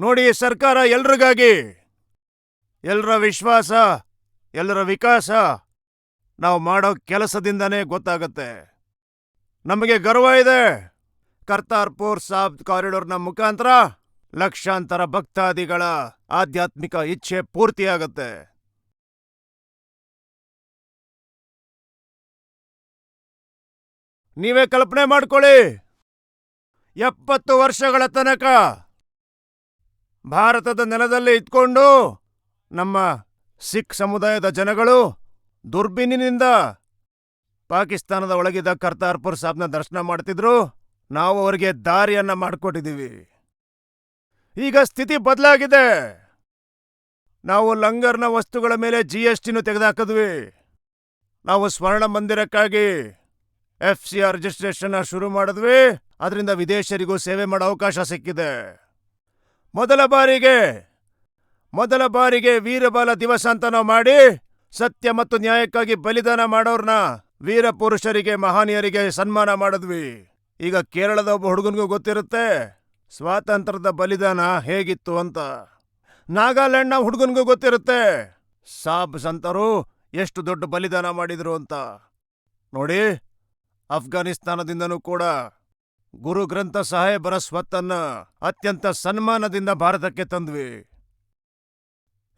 ನೋಡಿ ಸರ್ಕಾರ ಎಲ್ರಿಗಾಗಿ. ಎಲ್ಲರ ವಿಶ್ವಾಸ ಎಲ್ಲರ ವಿಕಾಸ ನಾವು ಮಾಡೋ ಕೆಲಸದಿಂದನೇ ಗೊತ್ತಾಗತ್ತೆ. ನಮಗೆ ಗರ್ವ ಇದೆ. ಕರ್ತಾರ್ಪುರ್ ಸಾಬ್ ಕಾರಿಡೋರ್ನ ಮುಖಾಂತರ ಲಕ್ಷಾಂತರ ಭಕ್ತಾದಿಗಳ ಆಧ್ಯಾತ್ಮಿಕ ಇಚ್ಛೆ ಪೂರ್ತಿಯಾಗತ್ತೆ. ನೀವೇ ಕಲ್ಪನೆ ಮಾಡ್ಕೊಳ್ಳಿ. ಎಪ್ಪತ್ತು ವರ್ಷಗಳ ತನಕ ಭಾರತದ ನೆಲದಲ್ಲಿ ಇದ್ಕೊಂಡು ನಮ್ಮ ಸಿಖ್ ಸಮುದಾಯದ ಜನಗಳು ದುರ್ಬಿನಿನಿಂದ ಪಾಕಿಸ್ತಾನದ ಒಳಗಿದ್ದ ಕರ್ತಾರ್ಪುರ್ ಸಾಬ್ನ ದರ್ಶನ ಮಾಡ್ತಿದ್ರು. ನಾವು ಅವರಿಗೆ ದಾರಿಯನ್ನ ಮಾಡಿಕೊಟ್ಟಿದ್ದೀವಿ ಈಗ ಸ್ಥಿತಿ ಬದಲಾಗಿದೆ. ನಾವು ಲಂಗರ್ನ ವಸ್ತುಗಳ ಮೇಲೆ ಜಿ ಎಸ್ ಟಿನೂ ತೆಗೆದುಹಾಕಿದ್ವಿ ನಾವು ಸ್ವರ್ಣ ಮಂದಿರಕ್ಕಾಗಿ ಎಫ್ ಸಿ ಆರ್ ರಿಜಿಸ್ಟ್ರೇಷನ್ ಶುರು ಮಾಡಿದ್ವಿ. ಅದರಿಂದ ವಿದೇಶರಿಗೂ ಸೇವೆ ಮಾಡೋ ಅವಕಾಶ ಸಿಕ್ಕಿದೆ. ಮೊದಲ ಬಾರಿಗೆ ಮೊದಲ ಬಾರಿಗೆ ವೀರಬಾಲ ದಿವಸ ಅಂತ ನಾವು ಮಾಡಿ, ಸತ್ಯ ಮತ್ತು ನ್ಯಾಯಕ್ಕಾಗಿ ಬಲಿದಾನ ಮಾಡೋರ್ನ ವೀರ ಪುರುಷರಿಗೆ ಮಹಾನೀಯರಿಗೆ ಸನ್ಮಾನ ಮಾಡಿದ್ವಿ. ಈಗ ಕೇರಳದ ಒಬ್ಬ ಹುಡುಗನಿಗೂ ಗೊತ್ತಿರುತ್ತೆ, ಸ್ವಾತಂತ್ರ್ಯದ ಬಲಿದಾನ ಹೇಗಿತ್ತು ಅಂತ. ನಾಗಾಲ್ಯಾಂಡ್ನ ಹುಡುಗನಿಗೂ ಗೊತ್ತಿರುತ್ತೆ, ಸಾಬ್ ಸಂತರು ಎಷ್ಟು ದೊಡ್ಡ ಬಲಿದಾನ ಮಾಡಿದ್ರು ಅಂತ. ನೋಡಿ ಅಫ್ಘಾನಿಸ್ತಾನದಿಂದನೂ ಕೂಡ ಗುರು ಗ್ರಂಥ ಸಾಹೇಬರ ಸ್ವತ್ತನ್ನ ಅತ್ಯಂತ ಸನ್ಮಾನದಿಂದ ಭಾರತಕ್ಕೆ ತಂದ್ವಿ.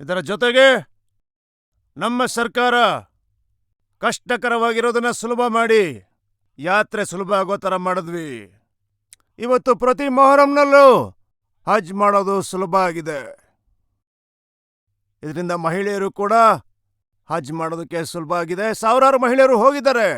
ಇದರ ಜೊತೆಗೆ ನಮ್ಮ ಸರ್ಕಾರ ಕಷ್ಟಕರವಾಗಿರೋದನ್ನ ಸುಲಭ ಮಾಡಿ ಯಾತ್ರೆ ಸುಲಭ ಆಗೋ ಥರ ಮಾಡಿದ್ವಿ. ಇವತ್ತು ಪ್ರತಿ ಮೊಹರಂನಲ್ಲೂ ಹಜ್ ಮಾಡೋದು ಸುಲಭ ಆಗಿದೆ. ಇದರಿಂದ ಮಹಿಳೆಯರು ಕೂಡ ಹಜ್ ಮಾಡೋದಕ್ಕೆ ಸುಲಭ ಆಗಿದೆ. ಸಾವಿರಾರು ಮಹಿಳೆಯರು ಹೋಗಿದ್ದಾರೆ.